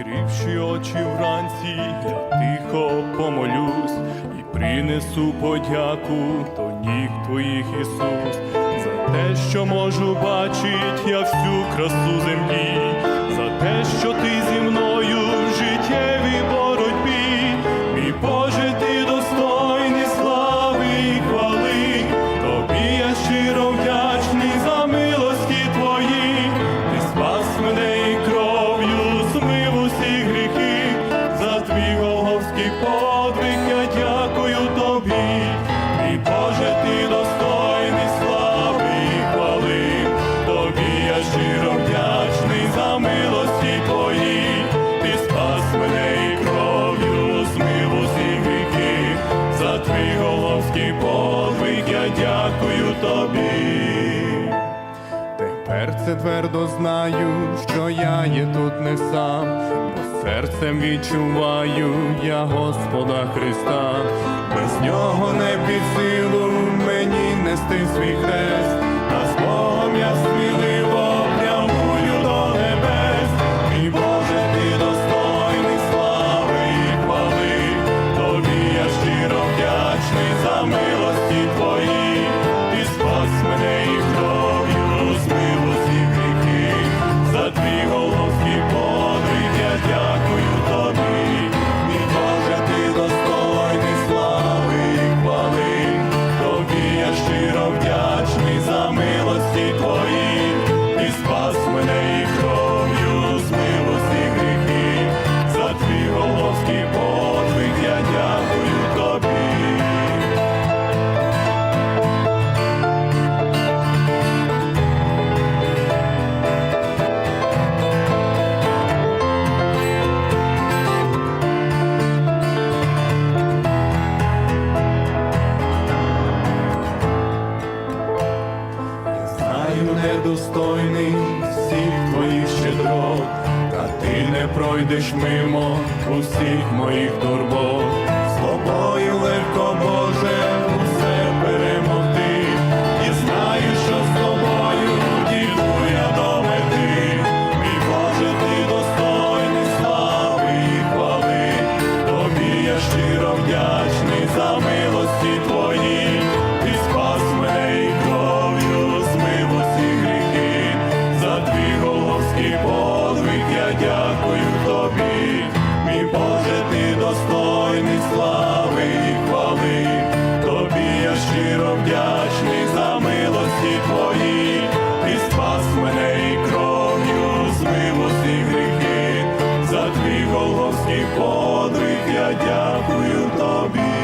Відкривши очі вранці, я тихо помолюсь і принесу подяку до ніг твоїх Ісус, за те, що можу бачити я всю красу землі. Голговський подвиг Тепер це твердо знаю, що я є тут не сам, бо серцем відчуваю я Господа Христа, без нього не під силу мені нести свій хрест, недостойний всіх твоїх щедрот, та ти не пройдеш мимо усіх моїх турбот. З тобою легко, слави і хвали. Тобі я щиро вдячний за милості твої. Ти спас мене і кров'ю змив усі гріхи. За твій головський подвиг я дякую тобі.